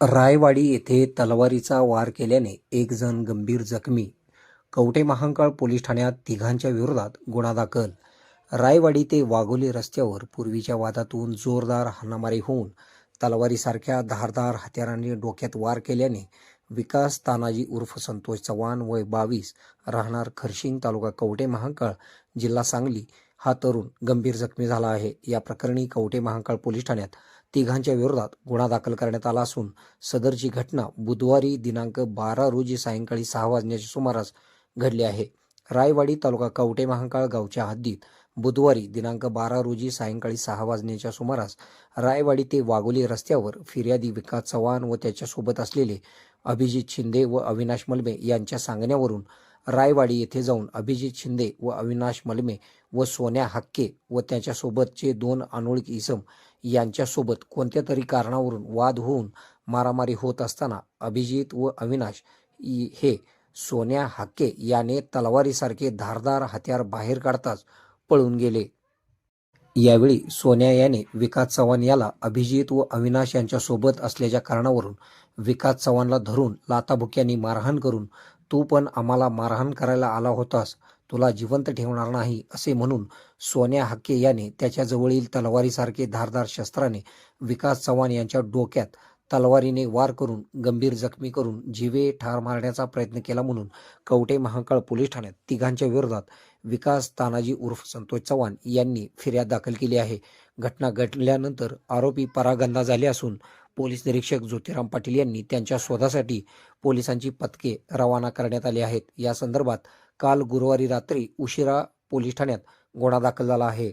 रायवाडी येथे तलवारीचा वार केल्याने एक जण गंभीर जखमी. कवटे महांकाळ पोलीस ठाण्यात तिघांच्या विरोधात गुन्हा दाखल. रायवाडी ते वाघोली रस्त्यावर पूर्वीच्या वादातून जोरदार हाणामारी होऊन तलवारीसारख्या धारदार हत्यारांनी डोक्यात वार केल्याने विकास तानाजी उर्फ संतोष चव्हाण वय बावीस राहणार खरशिंग तालुका कवटे महांकाळ जिल्हा सांगली हा तरुण गंभीर जखमी झाला आहे. या प्रकरणी कवटे महांकाळ पोलीस ठाण्यात तिघांच्या विरोधात गुन्हा दाखल करण्यात आला असून सदरची घटना बुधवारी दिनांक बारा रोजी सायंकाळी सहा वाजण्याच्या सुमारास घडली आहे. रायवाडी तालुका कवटे महांकाळ गावच्या हद्दीत बुधवारी दिनांक बारा रोजी सायंकाळी सहा वाजण्याच्या सुमारास रायवाडी ते वाघोली रस्त्यावर फिर्यादी विकास चव्हाण व त्याच्यासोबत असलेले अभिजित शिंदे व अविनाश मलबे यांच्या सांगण्यावरून रायवाडी येथे जाऊन अभिजित शिंदे व अविनाश मलमे व सोन्या हक्के व त्याच्यासोबतचे दोन अनोळखी इसम यांच्यासोबत कोणत्या तरी कारणावरून वाद होऊन मारामारी होत असताना अभिजित व अविनाश हे सोन्या हक्के याने तलवारीसारखे धारदार हत्यार बाहेर काढताच पळून गेले. यावेळी सोन्या याने विकास चव्हाण याला अभिजित व अविनाश यांच्यासोबत असल्याच्या कारणावरून विकास चव्हाणला धरून लाताभुक्यांनी मारहाण करून तू पण आम्हाला मारहाण करायला आला होतास. तुला जिवंत ठेवणार नाही असे म्हणून सोन्या हक्के याने त्याच्याजवळील तलवारीसारखे धारदार शस्त्राने विकास चव्हाण यांच्या डोक्यात तलवारीने वार करून गंभीर जखमी करून जीवे ठार मारण्याचा प्रयत्न केला म्हणून कवटे महाकाळ पोलीस ठाण्यात तिघांच्या विरोधात विकास तानाजी उर्फ संतोष चव्हाण यांनी फिर्याद दाखल केली आहे. घटना घडल्यानंतर आरोपी परागंदा झाले असून पोलीस निरीक्षक ज्योतिराम पाटील यांनी त्यांच्या शोधासाठी पोलिसांची पथके रवाना करण्यात आली आहेत. या संदर्भात काल गुरुवारी रात्री उशिरा पोलीस ठाण्यात गुन्हा दाखल झाला आहे.